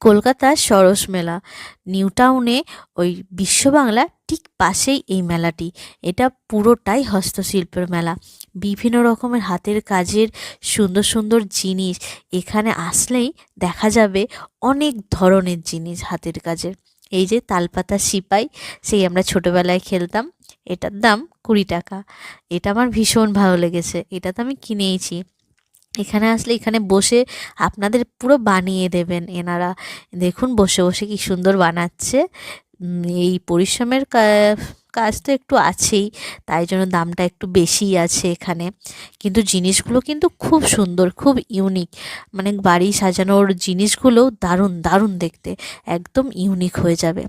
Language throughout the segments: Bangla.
কলকাতার সরস মেলা। নিউ টাউনে ওই বিশ্ববাংলা ঠিক পাশেই এই মেলাটি। এটা পুরোটাই হস্তশিল্পের মেলা। বিভিন্ন রকমের হাতের কাজের সুন্দর সুন্দর জিনিস এখানে আসলেই দেখা যাবে অনেক ধরনের জিনিস হাতের কাজের। এই যে তালপাতা সিপাই, সেই আমরা ছোটোবেলায় খেলতাম। এটার দাম কুড়ি টাকা। এটা আমার ভীষণ ভালো লেগেছে। এটা তো আমি কিনেইছি। এখানে আসলে এখানে বসে আপনাদের পুরো বানিয়ে দেবেন এনারা। দেখুন বসে বসে কি সুন্দর বানাচ্ছে। এই পরিশ্রমের কাজ তো একটু আছেই, তাই জন্য দামটা একটু বেশিই আছে এখানে। কিন্তু জিনিসগুলো কিন্তু খুব সুন্দর, খুব ইউনিক মানে বাড়ি সাজানোর জিনিসগুলো দারুণ দারুণ দেখতে। একদম ইউনিক হয়ে যাবে।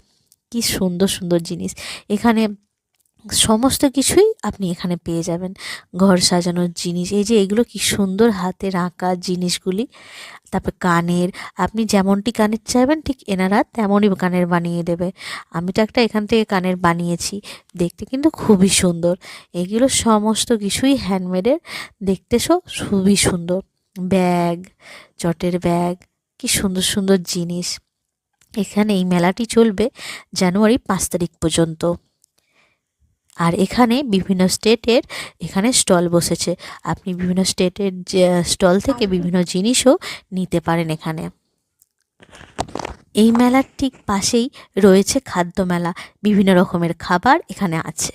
কি সুন্দর সুন্দর জিনিস। এখানে সমস্ত কিছুই আপনি এখানে পেয়ে যাবেন। ঘর সাজানোর জিনিস, এই যে এগুলো কি সুন্দর হাতের আঁকা জিনিসগুলি। তারপর কানের, আপনি যেমনটি কানের চাইবেন, ঠিক এনারা তেমনই কানের বানিয়ে দেবে। আমি তো একটা এখান থেকে কানের বানিয়েছি, দেখতে কিন্তু খুবই সুন্দর। এগুলো সমস্ত কিছুই হ্যান্ডমেডের দেখতে সব খুবই সুন্দর। ব্যাগ, চটের ব্যাগ, কি সুন্দর সুন্দর জিনিস। এখানে এই মেলাটি চলবে জানুয়ারি পাঁচ তারিখ পর্যন্ত। আর এখানে বিভিন্ন স্টেটের এখানে স্টল বসেছে। আপনি বিভিন্ন স্টেটের যে স্টল থেকে বিভিন্ন জিনিসও নিতে পারেন এখানে। এই মেলার ঠিক পাশেই রয়েছে খাদ্য মেলা। বিভিন্ন রকমের খাবার এখানে আছে।